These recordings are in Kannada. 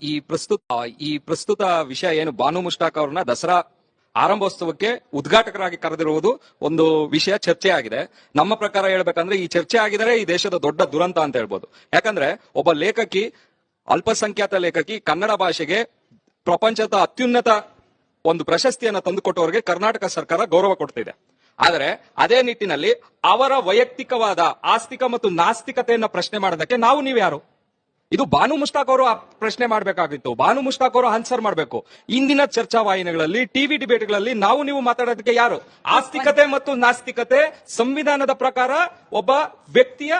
ಈ ಪ್ರಸ್ತುತ ಈ ಪ್ರಸ್ತುತ ವಿಷಯ ಏನು? ಬಾನು ಮುಷ್ಟಾಕ್ ಅವ್ರನ್ನ ದಸರಾ ಆರಂಭೋತ್ಸವಕ್ಕೆ ಉದ್ಘಾಟಕರಾಗಿ ಕರೆದಿರುವುದು ಒಂದು ವಿಷಯ ಚರ್ಚೆ ಆಗಿದೆ. ನಮ್ಮ ಪ್ರಕಾರ ಹೇಳ್ಬೇಕಂದ್ರೆ ಈ ಚರ್ಚೆ ಆಗಿದರೆ ಈ ದೇಶದ ದೊಡ್ಡ ದುರಂತ ಅಂತ ಹೇಳ್ಬೋದು. ಯಾಕಂದ್ರೆ ಒಬ್ಬ ಲೇಖಕಿ, ಅಲ್ಪಸಂಖ್ಯಾತ ಲೇಖಕಿ ಕನ್ನಡ ಭಾಷೆಗೆ ಪ್ರಪಂಚದ ಅತ್ಯುನ್ನತ ಒಂದು ಪ್ರಶಸ್ತಿಯನ್ನ ತಂದುಕೊಟ್ಟವರಿಗೆ ಕರ್ನಾಟಕ ಸರ್ಕಾರ ಗೌರವ ಕೊಡ್ತಿದೆ. ಆದರೆ ಅದೇ ನಿಟ್ಟಿನಲ್ಲಿ ಅವರ ವೈಯಕ್ತಿಕವಾದ ಆಸ್ತಿಕ ಮತ್ತು ನಾಸ್ತಿಕತೆಯನ್ನ ಪ್ರಶ್ನೆ ಮಾಡೋದಕ್ಕೆ ನಾವು ನೀವು ಯಾರು ಇದು ಬಾನು ಮುಷ್ತಾಕ್ ಅವರು ಪ್ರಶ್ನೆ ಮಾಡಬೇಕಾಗಿತ್ತು. ಬಾನು ಮುಷ್ತಾಕ್ ಅವರು ಆನ್ಸರ್ ಮಾಡಬೇಕು. ಇಂದಿನ ಚರ್ಚಾ ವಾಹಿನಿಗಳಲ್ಲಿ, ಟಿವಿ ಡಿಬೇಟ್ಗಳಲ್ಲಿ ನಾವು ನೀವು ಮಾತಾಡೋದಕ್ಕೆ ಯಾರು? ಆಸ್ತಿಕತೆ ಮತ್ತು ನಾಸ್ತಿಕತೆ ಸಂವಿಧಾನದ ಪ್ರಕಾರ ಒಬ್ಬ ವ್ಯಕ್ತಿಯ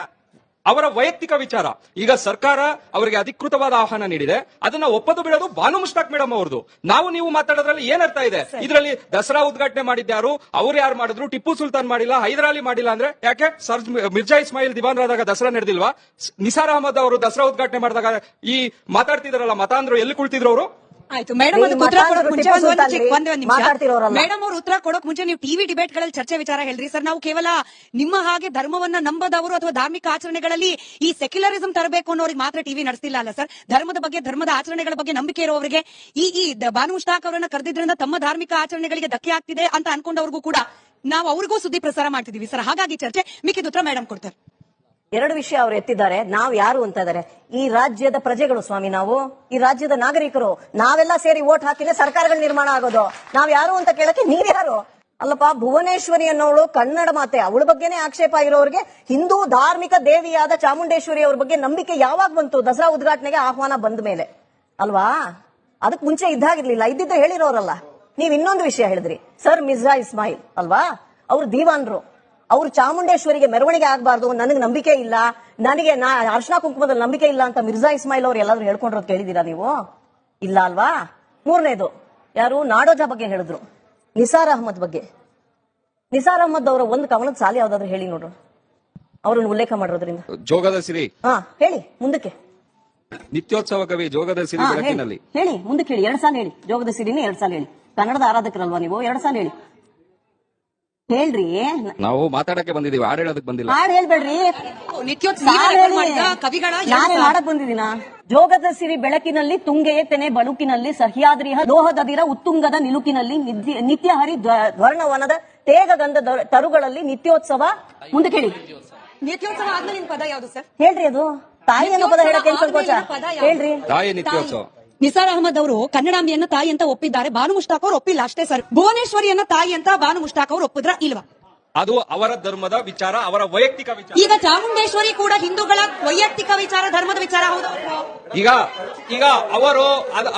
ಅವರ ವೈಯಕ್ತಿಕ ವಿಚಾರ. ಈಗ ಸರ್ಕಾರ ಅವರಿಗೆ ಅಧಿಕೃತವಾದ ಆಹ್ವಾನ ನೀಡಿದೆ. ಅದನ್ನ ಒಪ್ಪದು ಬಿಡೋದು ಬಾನು ಮುಷ್ತಾಕ್ ಮೇಡಮ್ ಅವ್ರದ್ದು. ನಾವು ನೀವು ಮಾತಾಡೋದ್ರಲ್ಲಿ ಏನರ್ಥ ಇದೆ? ಇದರಲ್ಲಿ ದಸರಾ ಉದ್ಘಾಟನೆ ಮಾಡಿದ್ಯಾರು ಅವ್ರು ಯಾರು ಮಾಡಿದ್ರು? ಟಿಪ್ಪು ಸುಲ್ತಾನ್ ಮಾಡಿಲ್ಲ ಹೈದರಾಲಿ ಮಾಡಿಲ್ಲ ಅಂದ್ರೆ ಯಾಕೆ? ಸರ್ಜ್ ಮಿರ್ಜಾ ಇಸ್ಮಾಯಿಲ್ ದಿವಾನ್ ಆದಾಗ ದಸರಾ ನಡೆದಿಲ್ವಾ? ನಿಸಾರ್ ಅಹಮದ್ ಅವರು ದಸರಾ ಉದ್ಘಾಟನೆ ಮಾಡಿದಾಗ ಈ ಮಾತಾಡ್ತಿದಾರಲ್ಲ ಮತಾಂದ್ರು ಎಲ್ಲಿ ಕುಳಿತಿದ್ರು ಅವರು? ಆಯ್ತು. ಮೇಡಮ್ ಉತ್ತರ ಕೊಡೋಕ್ ಮುಂಚೆ ಒಂದು ಚಿಕ್ಕ- ರೀ. ಒಂದೇ ಒಂದ್ ನಿಮಿಷ. ಮಾತಾಡ್ತಿರೋರಲ್ಲ. ಮೇಡಮ್ ಅವ್ರು ಉತ್ತರ ಕೊಡೋಕ್ ಮುಂಚೆ ನೀವು ಟಿವಿ ಡಿಬೇಟ್ಗಳಲ್ಲಿ ಚರ್ಚೆ ವಿಚಾರ ಹೇಳ್ರಿ. ಸರ್ ನಾವು ಕೇವಲ ನಿಮ್ಮ ಹಾಗೆ ಧರ್ಮವನ್ನ ನಂಬದವರು ಅಥವಾ ಧಾರ್ಮಿಕ ಆಚರಣೆಗಳಲ್ಲಿ ಈ ಸೆಕ್ಯುಲರಿಸಂ ತರಬೇಕು ಅನ್ನೋರಿಗೆ ಮಾತ್ರ ಟಿವಿ ನಡೆಸಿಲ್ಲ ಅಲ್ಲ ಸರ್? ಧರ್ಮದ ಬಗ್ಗೆ ಧರ್ಮದ ಆಚರಣೆಗಳ ಬಗ್ಗೆ ನಂಬಿಕೆ ಇರುವವರಿಗೆ ಈ ಈ ದ- ಬಾನು ಮುಷ್ತಾಕ್ ಅವರನ್ನ ಕರೆದಿದ್ರಿಂದ ತಮ್ಮ ಧಾರ್ಮಿಕ ಆಚರಣೆಗಳಿಗೆ ಧಕ್ಕೆ ಆಗ್ತಿದೆ ಅಂತ ಅನ್ಕೊಂಡವ್ರಿಗೂ ಕೂಡ ನಾವು ಅವ್ರಿಗೂ ಸುದ್ದಿ ಪ್ರಸಾರ ಮಾಡ್ತಿದೀವಿ ಸರ್. ಹಾಗಾಗಿ ಚರ್ಚೆ ಮಿಕ್ಕಿದ ಉತ್ತರ ಮೇಡಮ್ ಕೊಡ್ತಾರೆ. ಎರಡು ವಿಷಯ ಅವರು ಎತ್ತಿದ್ದಾರೆ. ನಾವು ಯಾರು ಅಂತ ಇದಾರೆ ಈ ರಾಜ್ಯದ ಪ್ರಜೆಗಳು ಸ್ವಾಮಿ ನಾವು, ಈ ರಾಜ್ಯದ ನಾಗರಿಕರು, ನಾವೆಲ್ಲ ಸೇರಿ ಓಟ್ ಹಾಕಿದ್ರೆ ಸರ್ಕಾರಗಳು ನಿರ್ಮಾಣ ಆಗೋದು. ನಾವ್ ಯಾರು ಅಂತ ಕೇಳಕ್ಕೆ ನೀವ್ಯಾರು ಅಲ್ಲಪ್ಪ ಭುವನೇಶ್ವರಿ ಅನ್ನೋಳು ಕನ್ನಡ ಮಾತೆ, ಅವಳ ಬಗ್ಗೆನೇ ಆಕ್ಷೇಪ ಇರೋರಿಗೆ ಹಿಂದೂ ಧಾರ್ಮಿಕ ದೇವಿಯಾದ ಚಾಮುಂಡೇಶ್ವರಿ ಅವ್ರ ಬಗ್ಗೆ ನಂಬಿಕೆ ಯಾವಾಗ ಬಂತು? ದಸರಾ ಉದ್ಘಾಟನೆಗೆ ಆಹ್ವಾನ ಬಂದ ಮೇಲೆ. ಅಲ್ವಾ? ಅದಕ್ ಮುಂಚೆ ಇದ್ದಾಗಿರ್ಲಿಲ್ಲ. ಇದ್ದಿದ್ದು ಹೇಳಿರೋರಲ್ಲ. ನೀವ್ ಇನ್ನೊಂದು ವಿಷಯ ಹೇಳಿದ್ರಿ. ಸರ್ ಮಿರ್ಜಾ ಇಸ್ಮಾಯಿಲ್, ಅಲ್ವಾ? ಅವ್ರು ದೀವಾನ್ರು. ಅವ್ರು ಚಾಮುಂಡೇಶ್ವರಿಗೆ ಮೆರವಣಿಗೆ ಆಗಬಾರ್ದು ನನಗೆ ನಂಬಿಕೆ ಇಲ್ಲ ನನಗೆ ನಾ ಅರ್ಶನ ಕುಂಕುಮದಲ್ಲಿ ನಂಬಿಕೆ ಇಲ್ಲ ಅಂತ ಮಿರ್ಜಾ ಇಸ್ಮಾಯಿಲ್ ಅವ್ರು ಎಲ್ಲಾದ್ರೂ ಹೇಳ್ಕೊಂಡಿರೋದು ಕೇಳಿದೀರಾ ನೀವು? ಇಲ್ಲ ಅಲ್ವಾ? ಮೂರನೇದು ಯಾರು? ನಾಡೋಜ ಬಗ್ಗೆ ಹೇಳಿದ್ರು. ನಿಸಾರ್ ಅಹಮದ್ ಬಗ್ಗೆ. ನಿಸಾರ್ ಅಹಮದ್ ಅವರ ಒಂದು ಕವನದ ಸಾಲಿ ಯಾವ್ದಾದ್ರು ಹೇಳಿ ನೋಡ್ರು ಅವ್ರನ್ನ ಉಲ್ಲೇಖ ಮಾಡಿರೋದ್ರಿಂದ ಜೋಗದ ಸಿರಿ. ಹಾ ಹೇಳಿ ಮುಂದಕ್ಕೆ. ನಿತ್ಯೋತ್ಸವ ಕವಿ ಜೋಗದ ಸಿರಿ ಬೆಳಕಿನಲ್ಲಿ. ಹೇಳಿ ಮುಂದಕ್ಕೆ ಹೇಳಿ. ಎರಡ್ ಸಾಲ ಹೇಳಿ. ಜೋಗದ ಸಿರಿನೇ ಎರಡ್ ಸಾಲ ಹೇಳಿ. ಕನ್ನಡದ ಆರಾಧಕರಲ್ವಾ ನೀವು? ಎರಡ್ ಸಾಲ ಹೇಳಿ. ಹೇಳ್ರಿ. ನಾವು ಮಾತಾಡಕ್ಕೆ ಬಂದಿದೀವಿ ಹಾಡು ಹೇಳೋದಕ್ಕೆ ಬಂದಿಲ್ಲ. ಹಾಡ್ ಹೇಳ್ಬೇಡ್ರಿ. ಕವಿಗಳ ನಾನೇ. ಮಾಡಕ್ ಬಂದಿದ್ದೀನ? ಜೋಗದ ಸಿರಿ ಬೆಳಕಿನಲ್ಲಿ ತುಂಗೆಯ ತೆನೆ ಬಳುಕಿನಲ್ಲಿ ಸಹ್ಯಾದ್ರಿಹ ಲೋಹದದಿರ ಉತ್ತುಂಗದ ನಿಲುಕಿನಲ್ಲಿ ನಿತ್ಯ ಹರಿ ಧ್ವರ್ಣವನದ ತೇಗಗಂಧ ತರುಗಳಲ್ಲಿ ನಿತ್ಯೋತ್ಸವ. ಮುಂದೆ ಕೇಳಿ ನಿತ್ಯೋತ್ಸವ ಆದ್ಮೇಲೆ ಪದ ಯಾವ್ದು ಸರ್? ಹೇಳ್ರಿ ಅದು. ತಾಯಿ ಅನ್ನೋ ಪದ ಹೇಳಕ್ಕೆ ಪದ ಹೇಳ್ರಿ. ತಾಯಿ ನಿತ್ಯೋತ್ಸವ. ನಿಸಾರ್ ಅಹಮದ್ ಅವರು ಕನ್ನಡಾಂಬಿಯನ್ನ ತಾಯಿ ಅಂತ ಒಪ್ಪಿದ್ದಾರೆ. ಬಾನು ಮುಷ್ತಾಕ್ ಅವರು ಒಪ್ಪಿಲ್ಲ ಅಷ್ಟೇ ಸರ್. ಭುವನೇಶ್ವರಿಯನ್ನ ತಾಯಿ ಅಂತ ಬಾನು ಮುಷ್ತಾಕ್ ಅವರು ಒಪ್ಪಿದ್ರ ಇಲ್ವಾ? ಅದು ಅವರ ಧರ್ಮದ ವಿಚಾರ ಅವರ ವೈಯಕ್ತಿಕ ವಿಚಾರ. ಈಗ ಚಾಮುಂಡೇಶ್ವರಿ ಕೂಡ ಹಿಂದೂಗಳ ವೈಯಕ್ತಿಕ ವಿಚಾರ ಧರ್ಮದ ವಿಚಾರ ಹೌದು. ಈಗ ಈಗ ಅವರು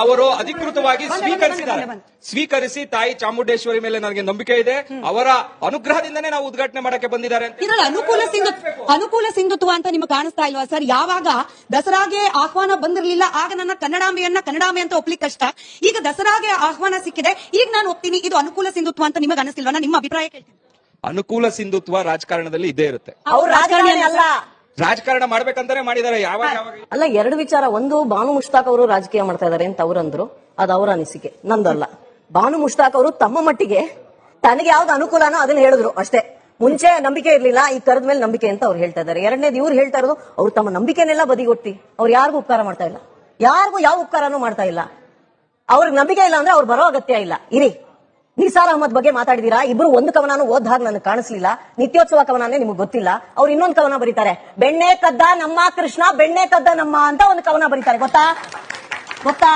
ಅವರು ಅಧಿಕೃತವಾಗಿ ಸ್ವೀಕರಿಸಿದ್ದಾರೆ. ಸ್ವೀಕರಿಸಿ ತಾಯಿ ಚಾಮುಂಡೇಶ್ವರಿ ಮೇಲೆ ನನಗೆ ನಂಬಿಕೆ ಇದೆ. ಅವರ ಅನುಗ್ರಹದಿಂದನೇ ನಾವು ಉದ್ಘಾಟನೆ ಮಾಡಕ್ಕೆ ಬಂದಿದ್ದಾರೆ ಇದರಲ್ಲಿ ಅನುಕೂಲ ಸಿಂಧುತ್ವ ಅನುಕೂಲ ಸಿಂಧುತ್ವ ಅಂತ ನಿಮ್ಗೆ ಕಾಣಿಸ್ತಾ ಇಲ್ವಾ ಸರ್? ಯಾವಾಗ ದಸರಾಗೆ ಆಹ್ವಾನ ಬಂದಿರಲಿಲ್ಲ ಆಗ ನನ್ನ ಕನ್ನಡಾಂಬೆಯನ್ನ ಕನ್ನಡಾಂಬೆ ಅಂತ ಒಪ್ಲಿಕ್ಕೆ ಕಷ್ಟ. ಈಗ ದಸರಾಗೆ ಆಹ್ವಾನ ಸಿಕ್ಕಿದೆ ಈಗ ನಾನು ಒಪ್ತೀನಿ. ಇದು ಅನುಕೂಲ ಸಿಂಧುತ್ವ ಅಂತ ನಿಮಗೆ ಅನಿಸ್ತಿಲ್ವಾ? ನಿಮ್ಮ ಅಭಿಪ್ರಾಯ ಕೇಳ್ತೀನಿ. ಅನುಕೂಲ ಸಿಂಧುತ್ವ ರಾಜಕಾರಣದಲ್ಲಿ ಇದ್ದೇ ಇರುತ್ತೆ. ಅವ್ರು ರಾಜಕಾರಣಿ ಅಲ್ಲ ರಾಜಕಾರಣ ಮಾಡ್ಬೇಕಂತಾನೆ ಮಾಡಿದಾರೆ ಯಾವಾಗ ಯಾವಾಗ? ಅಲ್ಲ ಎರಡು ವಿಚಾರ. ಒಂದು ಬಾನು ಮುಷ್ತಾಕ್ ಅವರು ರಾಜಕೀಯ ಮಾಡ್ತಾ ಇದಾರೆ ಅಂತ ಅವ್ರಂದ್ರು. ಅದು ಅವರ ಅನಿಸಿಕೆ. ನಂದಲ್ಲ. ಬಾನು ಮುಷ್ತಾಕ್ ಅವರು ತಮ್ಮ ಮಟ್ಟಿಗೆ ತನಗೆ ಯಾವ್ದು ಅನುಕೂಲನೋ ಅದನ್ನ ಹೇಳಿದ್ರು ಅಷ್ಟೇ. ಮುಂಚೆ ನಂಬಿಕೆ ಇರ್ಲಿಲ್ಲ ಈ ಕರೆದ ಮೇಲೆ ನಂಬಿಕೆ ಅಂತ ಅವ್ರು ಹೇಳ್ತಾ ಇದಾರೆ. ಎರಡನೇದು ಇವ್ರು ಹೇಳ್ತಾ ಇರೋದು ಅವ್ರು ತಮ್ಮ ನಂಬಿಕೆನೆಲ್ಲ ಬದಿಗೊಟ್ಟಿ. ಅವ್ರು ಯಾರಿಗೂ ಉಪಕಾರ ಮಾಡ್ತಾ ಇಲ್ಲ. ಯಾರಿಗೂ ಯಾವ ಉಪಕಾರನೂ ಮಾಡ್ತಾ ಇಲ್ಲ. ಅವ್ರಿಗೆ ನಂಬಿಕೆ ಇಲ್ಲ ಅಂದ್ರೆ ಅವ್ರು ಬರೋ ಅಗತ್ಯ ಇಲ್ಲ. ಇರಿ. ನಿಸಾರ್ ಅಹಮದ್ ಬಗ್ಗೆ ಮಾತಾಡಿದೀರಾ? ಇಬ್ರು ಒಂದು ಕವನನು ಓದ್ ಹಾಗೆ ನನಗೆ ಕಾಣಿಸ್ಲಿಲ್ಲ. ನಿತ್ಯೋತ್ಸವ ಕವನನೇ ನಿಮ್ಗೆ ಗೊತ್ತಿಲ್ಲ. ಅವ್ರು ಇನ್ನೊಂದು ಕವನ ಬರೀತಾರೆ, ಬೆಣ್ಣೆ ಕದ್ದ ನಮ್ಮ ಕೃಷ್ಣ, ಬೆಣ್ಣೆ ಕದ್ದ ನಮ್ಮ ಅಂತ ಒಂದು ಕವನ ಬರೀತಾರೆ. ಗೊತ್ತಾ? ಗೊತ್ತಾ?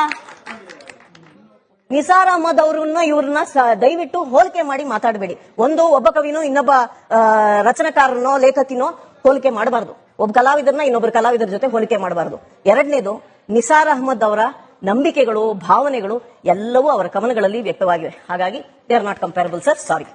ನಿಸಾರ್ ಅಹಮದ್ ಅವ್ರನ್ನ, ಇವ್ರನ್ನ ದಯವಿಟ್ಟು ಹೋಲಿಕೆ ಮಾಡಿ ಮಾತಾಡಬೇಡಿ. ಒಂದು, ಒಬ್ಬ ಕವಿನೋ, ಇನ್ನೊಬ್ಬ ರಚನಾಕಾರನೋ, ಲೇಖಕಿನೋ ಹೋಲಿಕೆ ಮಾಡಬಾರ್ದು. ಒಬ್ಬ ಕಲಾವಿದರನ್ನ ಇನ್ನೊಬ್ಬರು ಕಲಾವಿದರ ಜೊತೆ ಹೋಲಿಕೆ ಮಾಡಬಾರ್ದು. ಎರಡನೇದು, ನಿಸಾರ್ ಅಹಮದ್ ಅವರ ನಂಬಿಕೆಗಳು ಭಾವನೆಗಳು ಎಲ್ಲವೂ ಅವರ ಕವನಗಳಲ್ಲಿ ವ್ಯಕ್ತವಾಗಿವೆ. ಹಾಗಾಗಿ they are not comparable sir sorry